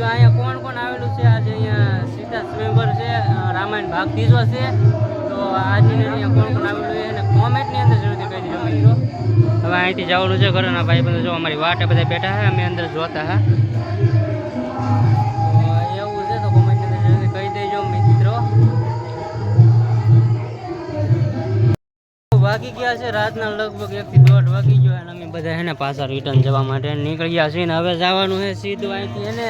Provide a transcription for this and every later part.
બધું અહીંયા કોણ કોણ આવેલું છે? આજે અહીંયા સીધા મેમ્બર છે રામાયણ ભાગ ત્રીજો છે. તો આજની અહીંયા કોણ કોણ આવેલું છે એને કોમેન્ટની અંદર જરૂરથી કહી દેજો મિત્રો. હવે અહીંથી જવાનું છે ઘરના ભાઈ બંધો જો અમારી વાટે બધા બેઠા છે અમે અંદર જોતા હા. વાગી ગયા છે, રાતના લગભગ એક થી દોઢ વાગી ગયો અને અમે બધા એને પાછા રિટર્ન જવા માટે નીકળી ગયા છીએ. ને હવે જવાનું છે સીધું અહીંથી એને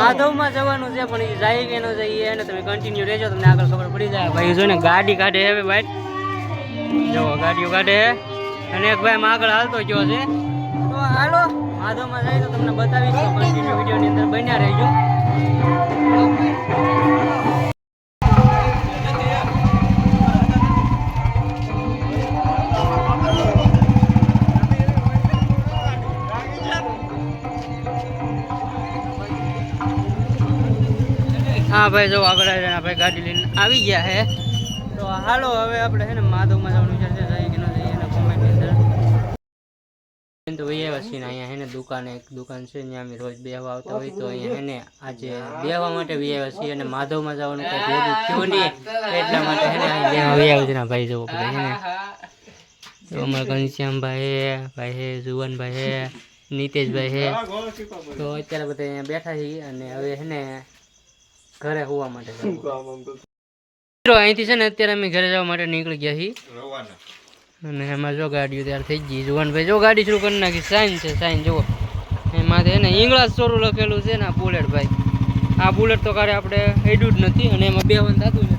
માધવમાં જવાનું છે, પણ એ જાય કે ન જાય એને તમે કન્ટિન્યુ રહેજો, તમને આગળ ખબર પડી જાય. ભાઈ જો ને ગાડી કાઢે હવે ભાઈ. જો, ગાડીઓ કાઢે અને એક ભાઈ આગળ હાલતો ગયો છે. તો હાલો, માધવમાં જાય તો તમને બતાવીશ. કન્ટિન્યુ વિડીયોની અંદર બન્યા રહેજો. હા ભાઈ, જો આગળ ભાઈ, ગાડી લઈને આવી ગયા છે તો હાલો, હવે આપણે છે ને માધવમાં જવાનું વિચાર છે જઈએ કે ન જઈએ એના કોમેન્ટની અંદર. તો ભાઈ આવ્યા અહીંયા, હે ને, દુકાન એક દુકાન છે ત્યાં અમે રોજ બેહવા આવતા હોય તો અહીંયા, હે આજે બેહવા માટે બી આવ્યા છીએ અને માધવમાં જવાનું કંઈ ભેગું થયું નહીં, એટલા માટે, હે ને અહીં બેહવા ભાઈ જવું પડે હે તો અમારા ઘનશ્યામભાઈ હે, ભાઈ હે, જુવનભાઈ હે નીતેશભાઈ હે. તો અત્યારે બધા અહીંયા બેઠા છીએ અને હવે, હે ને ઘરે હોવા માટે મિત્રો અહીંથી છે ને અત્યારે અમે ઘરે જવા માટે નીકળી ગયા છીએ. અને એમાં જો ગાડીઓ તૈયાર થઈ ગઈ જુવાનભાઈ જો ગાડી શરૂ કરી નાખી. સાઈન છે સાઈન જુઓ. એમાં છે ને ઇંગ્લાસ સોરું લખેલું છે ને આ બુલેટ ભાઈ. આ બુલેટ તો કારે આપણે હેડ્યું જ નથી અને એમાં બે વન થતું જ